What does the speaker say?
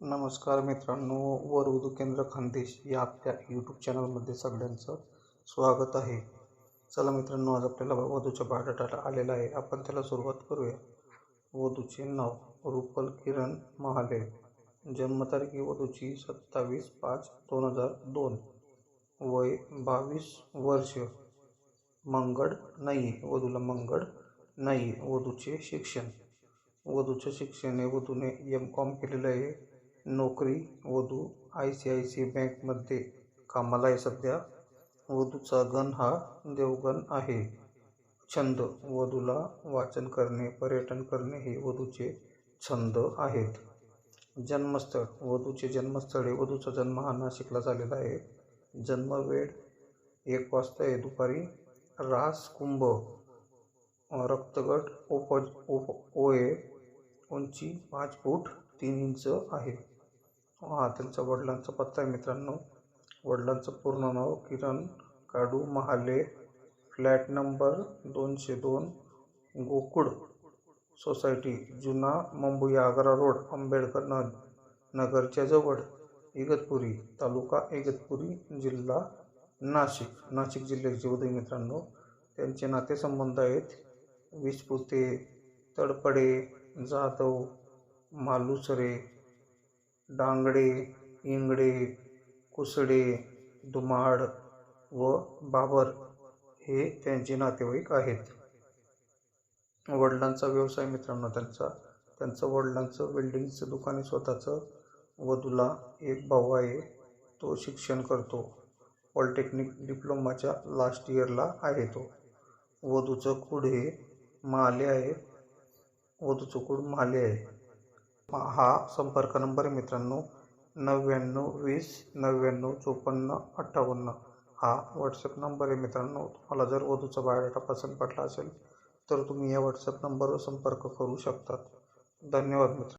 नमस्कार मित्रांनो वरवधू केंद्र खानदेश या आपल्या यूट्यूब चॅनलमध्ये सगळ्यांचं स्वागत आहे. चला मित्रांनो आज आपल्याला वधूच्या बायोडाटा आलेला आहे. आपण त्याला सुरुवात करूया. वधूचे नाव रुपल किरण महाले. जन्मतारखी वधूची सत्तावीस पाच दोन हजार दोन. वय बावीस वर्ष. मंगळ नाही वधूला मंगळ नाही वधूचे शिक्षण. वधूचे शिक्षण हे वधूने एम कॉम केलेलं आहे. नोकरी वधू आय सी आय सी बँकमध्ये कामाला आहे सध्या. वधूचा गण हा देवगण आहे. छंद वधूला वाचन करणे पर्यटन करणे हे वधूचे छंद आहेत. जन्मस्थळ वधूचे जन्मस्थळ हे वधूचा जन्म हा नाशिकला झालेला आहे. जन्मवेळ एक वाजता आहे. दुपारी रास कुंभ रक्तगट ओप ओप ओए उंची पाच फूट तीन इंच आहे. हा त्यांच्या वडिलांचा पत्ता आहे मित्रांनो. वडिलांचं पूर्ण नाव किरण काडू महाले. फ्लॅट नंबर दोनशे दोन गोकुळ सोसायटी जुना मुंबई आग्रा रोड आंबेडकर न नगरच्या जवळ इगतपुरी तालुका इगतपुरी जिल्हा नाशिक. नाशिक जिल्ह्याचे होते मित्रांनो. त्यांचे नातेसंबंध आहेत विसपुते तडपडे जाधव मालुसरे डांगडे इंगडे कुसडे दुमाड व बाबर हे त्यांचे नातेवाईक आहेत. वडिलांचा व्यवसाय मित्रांनो त्यांचा. त्यांचं वडिलांचं वेल्डिंगचं दुकान आहे स्वतःचं. वधूला एक भाऊ आहे तो शिक्षण करतो. पॉलिटेक्निक डिप्लोमाच्या लास्ट इयरला आहे तो. वधूचं कुड हे महाले आहे. वधूचं कुड महाले आहे. हा संपर्क नंबर आहे मित्रांनो. नव्याण्णव वीस नव्याण्णव चोपन्न अठ्ठावन्न. हा व्हॉट्सअप नंबर आहे मित्रांनो. तुम्हाला जर वधूचा बायोडाटा पसंत पडला असेल तर तुम्ही या व्हॉट्सअप नंबरवर संपर्क करू शकतात. धन्यवाद मित्र